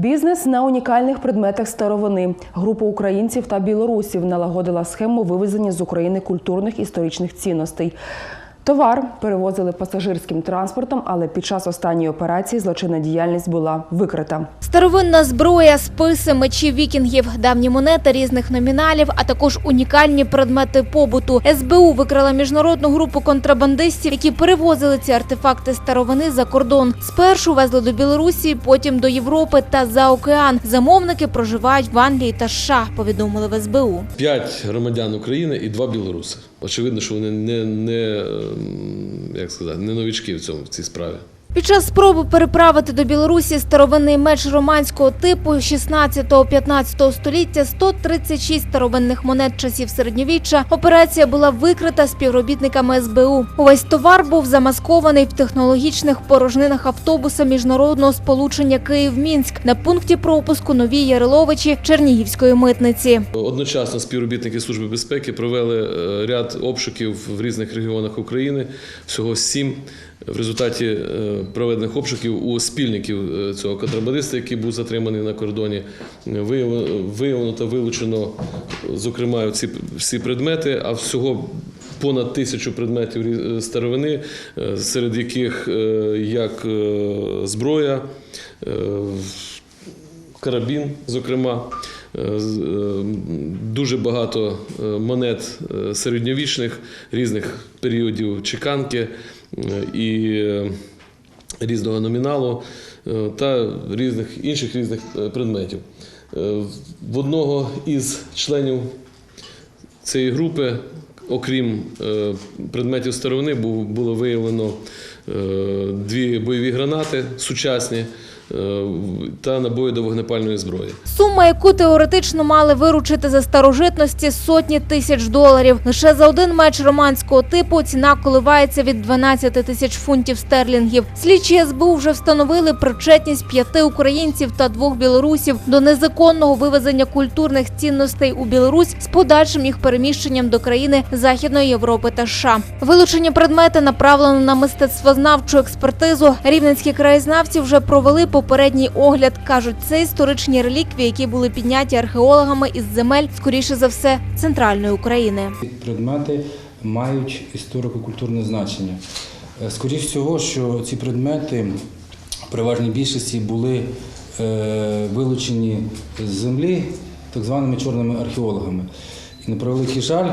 Бізнес на унікальних предметах старовини. Група українців та білорусів налагодила схему вивезення з України культурних історичних цінностей. Товар перевозили пасажирським транспортом, але під час останньої операції злочинна діяльність була викрита. Старовинна зброя, списи, мечі вікінгів, давні монети різних номіналів, а також унікальні предмети побуту. СБУ викрала міжнародну групу контрабандистів, які перевозили ці артефакти старовини за кордон. Спершу везли до Білорусі, потім до Європи та за океан. Замовники проживають в Англії та США, повідомили в СБУ. П'ять громадян України і два білоруси. Очевидно, що вони не, не, ем, як сказати, не новічки в цьому в цій справі. Під час спроби переправити до Білорусі старовинний меч романського типу 16-15 століття 136 старовинних монет часів середньовіччя. Операція була викрита співробітниками СБУ. Увесь товар був замаскований в технологічних порожнинах автобуса міжнародного сполучення Київ-Мінськ на пункті пропуску Нові Яриловичі Чернігівської митниці. Одночасно співробітники Служби безпеки провели е, ряд обшуків в різних регіонах України, всього сім. В результаті е, проведених обшуків у спільників е, цього контрабандиста, який був затриманий на кордоні, е, виявлено, та вилучено, зокрема, ці всі предмети, а всього понад тисячу предметів старовини, серед яких як зброя, карабін, зокрема. Дуже багато монет середньовічних різних періодів чеканки і е, різного номіналу е, та різних інших різних е, предметів. В одного із членів цієї групи, окрім предметів старовини, було виявлено дві бойові гранати сучасні е, та набої до вогнепальної зброї. Сума, яку теоретично мали виручити за старожитності сотні тисяч доларів. Лише за один меч романського типу ціна коливається від 12 тисяч фунтів стерлінгів. Слідчі СБУ вже встановили причетність п'яти українців та двох білорусів до незаконного вивезення культурних цінностей у Білорусь з подальшим їх переміщенням до країни Західної Європи та США. Вилучені предмети направлено на мистецтвознавчу експертизу. Рівненські краєзнавці вже провели попередній огляд. кажуть, це історичні реліквії, які були підняті археологами із земель, скоріше за все, центральної України. Предмети мають історико-культурне значення. Е, Скоріше всього, що ці предмети в переважній більшості були е, вилучені з землі так званими чорними археологами. І на превеликий жаль,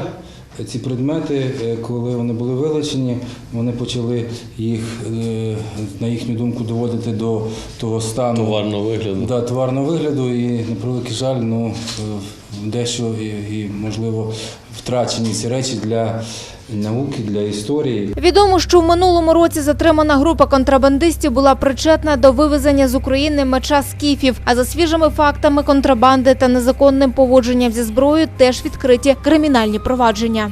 ці предмети, е, коли вони були вилучені, вони почали їх, е, на їхню думку, доводити до того стану Товарного вигляду. Да, товарного вигляду і на превеликий жаль, ну е, дещо і, і можливо втрачені ці речі для науки, для історії. Відомо, що в минулому році затримана група контрабандистів була причетна до вивезення з України меча скіфів. А за свіжими фактами контрабанди та незаконним поводженням зі зброєю теж відкриті кримінальні провадження.